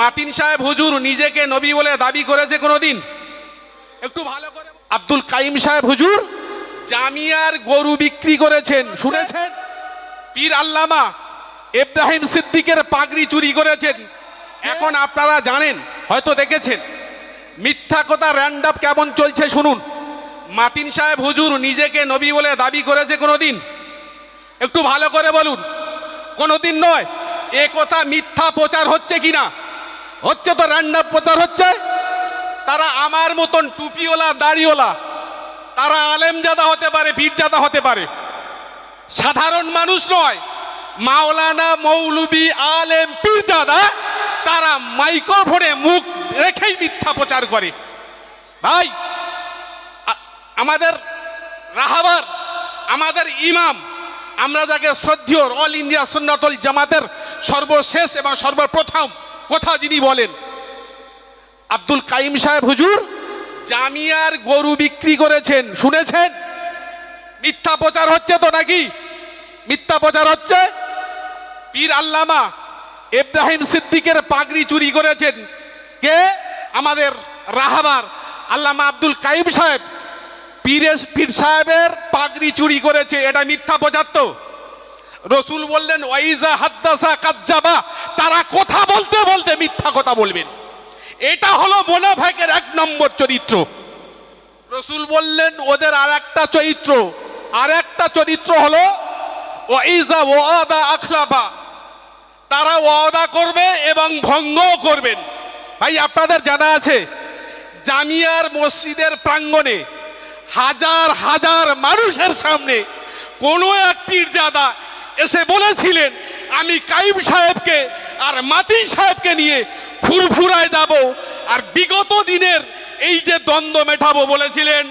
মাতিন সাহেব হুজুর নিজেকে নবী বলে দাবি করেছে কোনোদিন? একটু ভালো করে আব্দুল কাইম সাহেব হুজুর জামিয়ার গরু বিক্রি করেছেন, শুনেছেন? পীর আল্লামা ইব্রাহিম সিদ্দিকের পাগড়ি চুরি করেছেন। এখন আপনারা জানেন, হয়তো দেখেছেন। মিথ্যা কথা র্যান্ডাপ কেমন চলছে শুনুন। মাতিন সাহেব হুজুর নিজেকে নবী বলে দাবি করেছে কোনোদিন? একটু ভালো করে বলুন। কোনোদিন নয়, এ কথা মিথ্যা প্রচার হচ্ছে কিনা? হচ্ছে তো রান্না প্রচার হচ্ছে। তারা আমার মতন টুপিওলা দাড়িওলা তারা আলেমজাদা হতে পারে বীরজাদা হতে পারে। সাধারণ মানুষ নয়, মাওলানা মৌলবি আলেম পীরজাদা তারা মাইক্রোফোনে মুখ রেখেই মিথ্যা প্রচার করে। ভাই আমাদের রাহাবার, আমাদের ইমাম, আমরা যাকে শ্রদ্ধেয় অল ইন্ডিয়া সুন্নাতল জামাতের সর্বশেষ এবং সর্বপ্রথম কথা যিনি বলেন। আব্দুল কাইম সাহেব, হুজুর, জামিয়ার গরু বিক্রি করেছেন, শুনেছেন? মিথ্যা প্রচার হচ্ছে তো নাকি? মিথ্যা প্রচার হচ্ছে? পীর আল্লামা ইব্রাহিম সিদ্দিকের পাগড়ি চুরি করেছেন। কে? আমাদের রাহাবার আল্লামা আব্দুল কাইম সাহেব। পীরে পীর সাহেবের পাগড়ি চুরি করেছে, এটা মিথ্যা প্রচার তো? রসুল বললেন, ওয়াইজা হাদ্দাসা কাজ্জাবা। তারা কথা বলতে বলতে মিথ্যা কথা বলবেন। এটা হলো মোনাফেকের এক নম্বর চরিত্র। রসুল বললেন, ওদের আর একটা চরিত্র। আর একটা চরিত্র হলো, ওয়াইজা ওয়াদা আখলাবা তারা ওয়াদা করবে এবং ভঙ্গও করবেন। ভাই, আপনাদের জানা আছে, জামিয়ার মসজিদের প্রাঙ্গণে হাজার হাজার মানুষের সামনে কোনো এক পীরজাদা এসে বলেছিলেন, আমি কাইম সাহেবকে আর মাতি সাহেবকে নিয়ে ফুরফুরায় যাব আর বিগত দিনের এই যে দ্বন্দ্ব মেটাবো বলেছিলেন।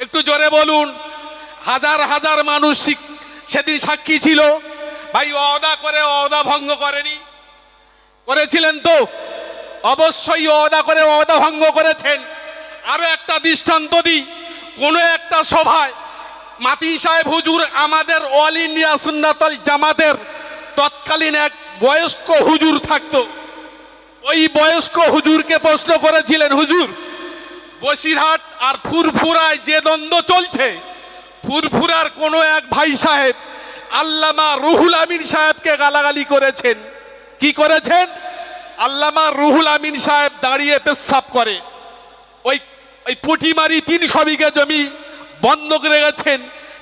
একটু জোরে বলুন, হাজার হাজার মানুষ সেদিন সাক্ষী ছিল। ভাই অদা করে অদা ভঙ্গ করেনি। করেছিলেন তো? অবশ্যই অদা করে অদা ভঙ্গ করেছেন। আরও একটা দৃষ্টান্ত দিই, কোনো একটা সভায় মাতি সাহেব হুজুর, আমাদের অল ইন্ডিয়া সুন্নাতল জামাতের তৎকালীন এক বয়স্ক হুজুর থাকত। ওই বয়স্ক হুজুরকে প্রশ্ন করেছিলেন, হুজুর, বসিরহাট আর ফুরফুরায় যে দ্বন্দ্ব চলছে, ফুরফুরার কোনো এক ভাই সাহেব আল্লামা রুহুল আমিন সাহেবকে গালাগালি করেছেন। কি করেছেন? আল্লামা রুহুল আমিন সাহেব দাঁড়িয়ে পেশাব করে। ওই ওই পুটিমারি তিনশো বিঘা জমি বন্ধক গেছেন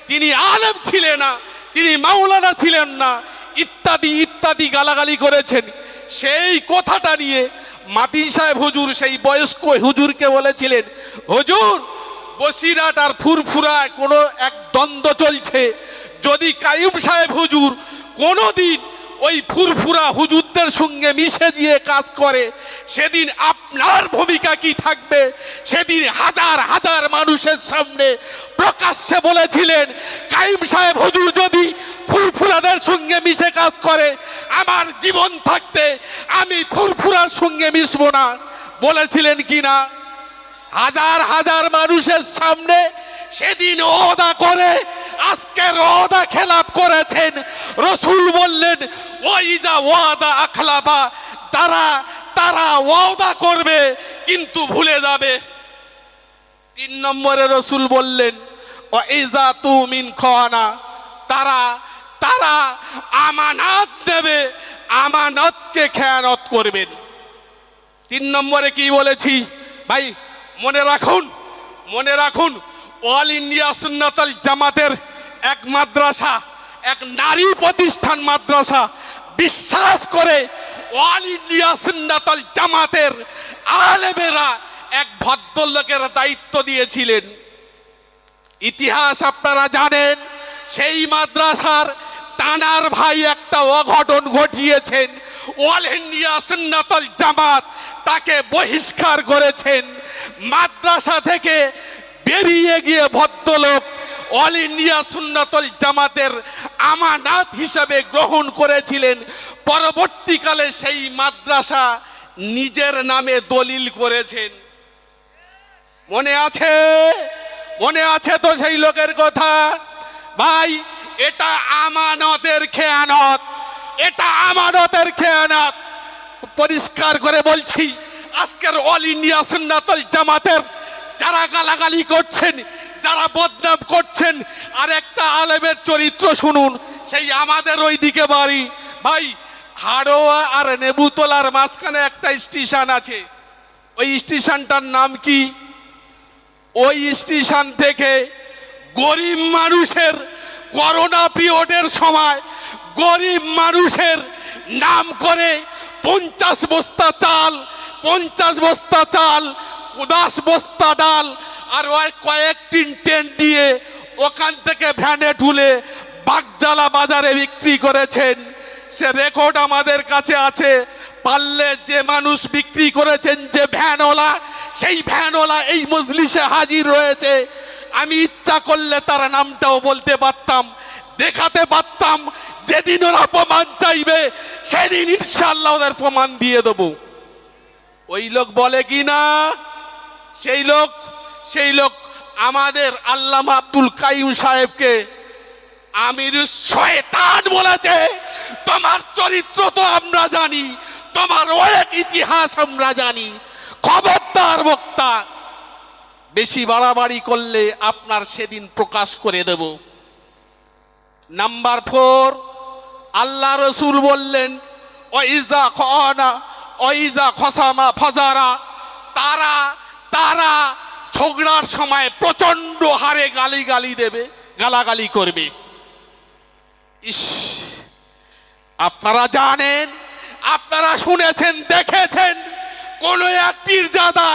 তিনি আলেম ছিলেন না, তিনি মাওলানা ছিলেন না। ইত্যাদি ইত্যাদি গালাগালি করেছেন। সেই কথাটা নিয়ে মাতিন সাহেব হুজুর, সেই বয়স্ক হুজুরকে বলেছিলেন, হুজুর বসিরাট আর ফুরফুরায় কোনো এক দ্বন্দ্ব চলছে। যদি কায়ুম সাহেব হুজুর কোনোদিন ওই ফুরফুরা হুজুরদের সঙ্গে মিশে গিয়ে কাজ করে। সেদিন আপনার ভূমিকা কি থাকবে? সেদিন হাজার হাজার মানুষের সামনে প্রকাশ্যে বলেছিলেন, কাইম সাহেব হুজুর যদি ফুরফুরাদের সঙ্গে মিশে কাজ করে, আমার জীবন থাকতে আমি ফুরফুরার সঙ্গে মিশবো না। বলেছিলেন কি না হাজার হাজার মানুষের সামনে সেদিন ওদা করে আজকের ওদা খেলাপ করেছেন। রসুল বললেন, ওই যা ওয়াদা আখলাবা তারা তারা ওয়াদা করবে, কিন্তু ভুলে যাবে। তিন নম্বরে রসুল বললেন ও ইজা তুমিন খানা, তারা তারা আমানত দেবে, আমানতকে খেয়ানত করবেন। তিন নম্বরে কি বলেছি? ভাই, মনে রাখুন মনে রাখুন, অল ইন্ডিয়া সুন্নাতল জামাতের এক মাদ্রাসা, এক নারী প্রতিষ্ঠান মাদ্রাসা বিশ্বাস করে অল ইন্ডিয়া সুন্নাতল জামাতের আলেমেরা এক ভদ্রলোকের দায়িত্ব দিয়েছিলেন। ইতিহাস আপনারা জানেন, সেই মাদ্রাসার টানার ভাই একটা অঘটন ঘটিয়েছেন। অল ইন্ডিয়া সুন্নাতল জামাত তাকে বহিষ্কার করেছেন। মাদ্রাসা থেকে বেরিয়ে গিয়ে ভদ্রলোক অল ইন্ডিয়া সুন্নাতল জামাতের আমানাত হিসাবে গ্রহণ করেছিলেন। পরবর্তীকালে সেই মাদ্রাসা নিজের নামে দলিল করেছেন। মনে আছে? মনে আছে তো সেই লোকের কথা? ভাই, এটা আমানতের খেয়ানত। এটা আমানতের খেয়ানত। পরিষ্কার করে বলছি, আজকের অল ইন্ডিয়া সুন্নাতল জামাতের যারা গালাগালি করছেন যারা বদনাম করছেন, আর একটা আলেমের চরিত্র শুনুন, সেই আমাদের ওই দিকে বাড়ি। ভাই, হাড়োয়া আর নেবুতলার মাঝখানে একটা স্টেশন আছে। ওই স্টেশনটার নাম কি? ওই স্টেশন থেকে গরিব মানুষের করোনা পিরিয়ডের সময় গরিব মানুষের নাম করে পঞ্চাশ বস্তা চাল, পঞ্চাশ বস্তা চাল, দশ বস্তা ডাল আর ওই কয়েকটি টেন্ট দিয়ে ওখান থেকে ভ্যানে তুলে বাগজালা বাজারে বিক্রি করেছেন। সে রেকর্ড আমাদের কাছে আছে। পারলে যে মানুষ বিক্রি করেছেন যে ভ্যানওয়ালা, সেই ভ্যানওয়ালা এই মজলিসে হাজির রয়েছে। আমি ইচ্ছা করলে তার নামটাও বলতে পারতাম, দেখাতে পারতাম। যেদিন ওরা প্রমাণ চাইবে, সেদিন ইনশাল্লাহ ওদের প্রমাণ দিয়ে দেবো। ওই লোক বলে কি না সেই লোক সেই লোক আমাদের আল্লামা আব্দুল কাইম সাহেবকে আমির শয়তান বলেছে, তোমার চরিত্র তো আমরা জানি, তোমার অনেক ইতিহাস আমরা জানি, খবরদার বক্তা, বেশি বাড়াবাড়ি করলে আপনার সেদিন প্রকাশ করে দেব। নাম্বার ফোর, আল্লাহ রসুল বললেন, ওইজা খনা, ওইজা খসামা ফজারা, তারা তারা ঝগড়ার সময় প্রচণ্ড হারে গালি গালি দেবে, গালাগালি করবে। ইস, আপনারা জানেন, আপনারা শুনেছেন, দেখেছেন, কোন এক পীরজাদা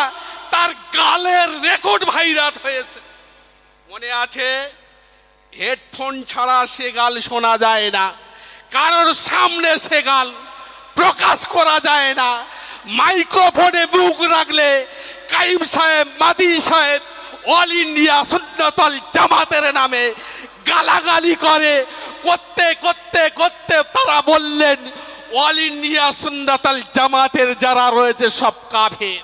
তার গালের রেকর্ড ভাইরাল হয়েছে। মনে আছে, হেডফোন ছাড়া সে গাল শোনা যায় না, কারোর সামনে সে গাল প্রকাশ করা যায় না, মাইক্রোফোনে বুক রাখলে কাইম সাহেব, মাদি সাহেব, অল ইন্ডিয়া সুন্নতল জামাতের নামে গালাগালি করে। করতে করতে করতে তারা বললেন, অল ইন্ডিয়া সুন্নতল জামাতের যারা রয়েছে সব কাফের।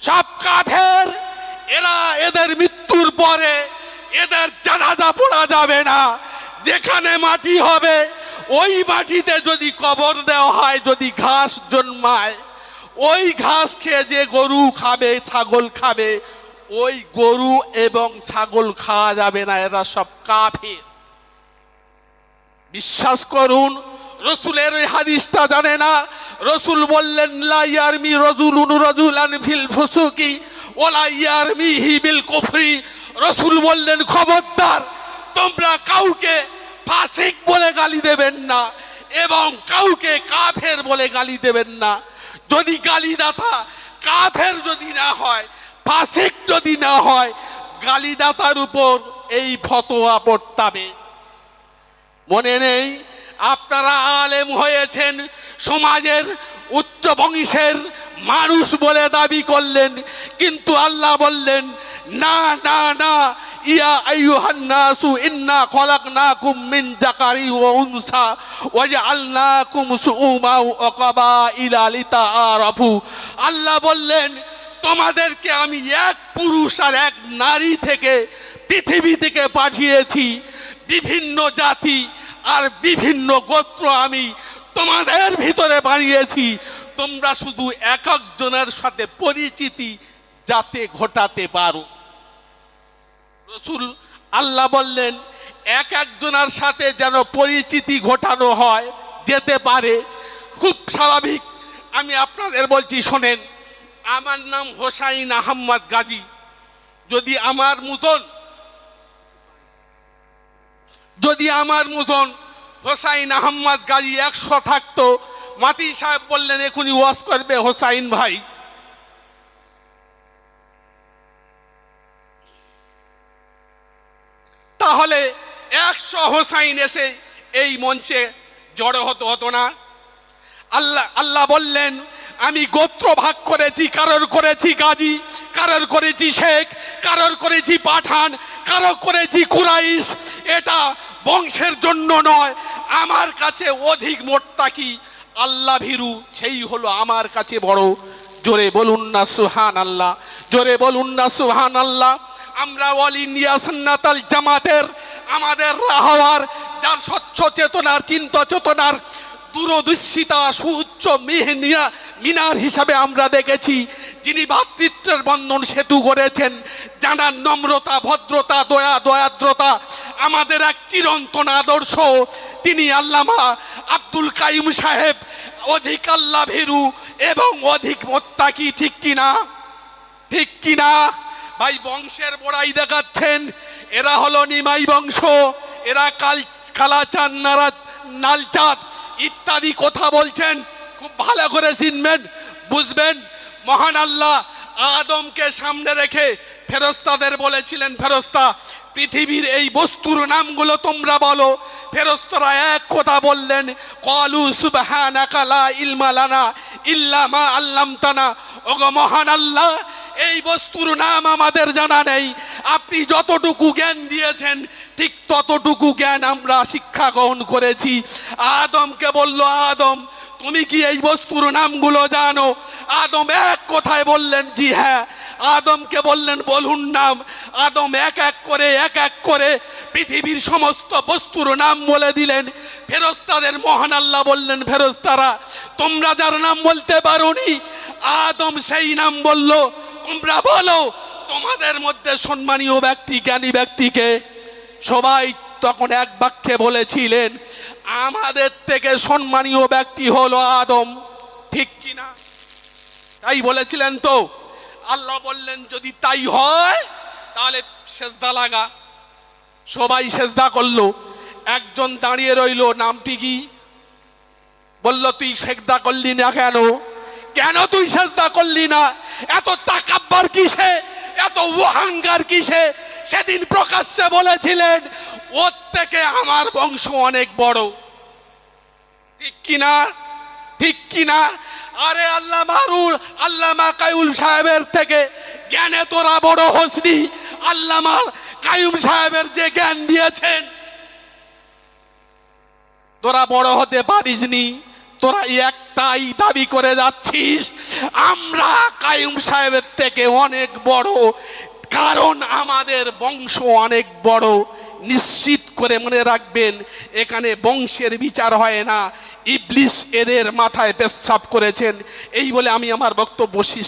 সব কাফের, এরা এদের মৃত্যুর পরে এদের জানাজা পড়া যাবে না। যেখানে মাটি হবে, ওই মাটিতে যদি কবর দেওয়া হয়, যদি ঘাস জন্মায় ওই ঘাস খেয়ে যে গরু খাবে, ছাগল খাবে, ওই গরু এবং ছাগল খাওয়া যাবে না, এরা সব কাফের। বিশ্বাস করুন, রসুলের ওই হাদিসটা জানে না? রসুল বললেন, লা ইয়ারমি রজুলুন ফিল ফুসুকি ওলা ইয়ারমি হি বিল কুফরি। রসুল বললেন, খবরদার, তোমরা কাউকে ফাসিক বলে গালি দেবেন না এবং কাউকে কাফের বলে গালি দেবেন না। যদি গালিদাতা কাফের যদি না হয়, ফাসিক যদি না হয়, গালিদাতার উপর এই ফতোয়া পড়তাবে মনে নেই, আপনারা আলেম হয়েছেন, সমাজের উচ্চ বংশের মানুষ বলে দাবি করলেন, কিন্তু আল্লাহ বললেন, না না না, ইয়া ইন্না আল্লাহ বললেন, তোমাদেরকে আমি এক পুরুষ আর এক নারী থেকে পৃথিবী থেকে পাঠিয়েছি, বিভিন্ন জাতি আর বিভিন্ন গোত্র আমি তোমাদের ভিতরে বানিয়েছি। তোমরা শুধু এক একজনের সাথে পরিচিতি যাতে ঘটাতে পারো। রসুল আল্লাহ বললেন, এক একজনের সাথে যেন পরিচিতি ঘটানো হয়, যেতে পারে। খুব স্বাভাবিক। আমি আপনাদের বলছি, শোনেন, আমার নাম হোসাইন আহম্মদ গাজী। যদি আমার মতন যদি আমার মতন হোসাইন আহম্মদ গাজী একশো থাকতো মাতি সাহেব বললেন, এখনই ওয়াশ করবে হোসাইন ভাই। তাহলে একশো হোসাইন এসে এই মঞ্চে জড়ো হতো হতো না। আল্লাহ আল্লাহ বললেন, আমি গোত্র ভাগ করেছি, কারোর করেছি গাজী, কারোর করেছি শেখ, কারোর করেছি পাঠান কারও করেছি কুরাইশ। এটা বংশের জন্য নয়, আমার কাছে অধিক মোটটা কি আল্লাহ ভীরু, সেই হলো আমার কাছে বড়। জোরে বলুন না সুহান আল্লাহ জোরে বলুন না সুহান আল্লাহ আমরা অল ইন্ডিয়া সন্ন্যাতাল জামাতের, আমাদের রাহওয়ার, যার স্বচ্ছ চেতনার, চিন্তা চেতনার দূরদৃষ্টিতা, সুউচ্চ মিহিনিয়া মিনার হিসাবে আমরা দেখেছি। যিনি ভাতৃত্বের বন্ধন সেতু করেছেন জানার নম্রতা, ভদ্রতা, দয়া, দয়াদ্রতা, আমাদের এক চিরন্তন আদর্শ, তিনি আল্লামা আব্দুল কাইম সাহেব, অধিক আল্লাহ ভীরু এবং অধিক মোত্তাকি, ঠিক কিনা? ঠিক কিনা? ভাই, বংশের বড়াই দেখাচ্ছেন, এরা হলো নিমাই বংশ, এরা কাল, কালাচাঁদ নারা নালচাঁদ, ইত্যাদি কথা বলছেন। খুব ভালো করে চিনবেন, বুঝবেন। মহান আল্লাহ আদমকে সামনে রেখে ফেরস্তাদের বলেছিলেন, ফেরস্তা, পৃথিবীর এই বস্তুর নামগুলো তোমরা বলো। ফেরস্তরা এক কথা বললেন, কলু সুবহানাকা লা ইলমা লানা আল্লামতানা। ওগো মহান আল্লাহ, এই বস্তুর নাম আমাদের জানা নেই। আপনি যতটুকু জ্ঞান দিয়েছেন, ঠিক ততটুকু জ্ঞান আমরা শিক্ষা গ্রহণ করেছি। আদমকে বলল, আদম তুমি কি এই বস্তুর নামগুলো জানো? আদম এক কথায় বললেন, জি হ্যাঁ। আদমকে বললেন, বলুন নাম। আদম এক এক করে, এক এক করে পৃথিবীর সমস্ত বস্তুর নাম বলে দিলেন। ফেরস্তাদের মহান আল্লাহ বললেন, ফেরস্তারা, তোমরা যার নাম বলতে পারোনি? আদম সেই নাম বলল, তোমরা বলো, তোমাদের মধ্যে সম্মানীয় ব্যক্তি, জ্ঞানী ব্যক্তিকে? সবাই তখন এক বাক্যে বলেছিলেন আমাদের থেকে সম্মানীয় ব্যক্তি হলো আদম। ঠিক কিনা? তাই বলেছিলেন তো? আল্লাহ বললেন, যদি তাই হয়, তাহলে সেজদা লাগা। সবাই সেজদা করল। একজন দাঁড়িয়ে রইল, নামটি কি? বলল, তুই সেজদা করলি না কেন? কেন তুই সেজদা করলি না? এত তাকাব্বার কিসে? এত অহংকার কিসে? সেদিন প্রকাশ্যে বলেছিলেন, ওর থেকে আমার বংশ অনেক বড়। ঠিক কিনা? ঠিক কিনা? আরে আল্লাহ মারুল, আল্লামা কায়ুল সাহেবের থেকে জ্ঞানে তোরা বড় হসনি। আল্লামা কায়ুম সাহেবের যে জ্ঞান দিয়েছেন, তোরা বড় হতে পারিসনি। তোরা একটাই দাবি করে যাচ্ছিস আমরা কায়ুম সাহেবের থেকে অনেক বড়, কারণ আমাদের বংশ অনেক বড়। নিশ্চিত করে মনে রাখবেন, এখানে বংশের বিচার হয় না। ইবলিস এদের মাথায় পেশাব করেছেন। এই বলে আমি আমার বক্তব্য শেষ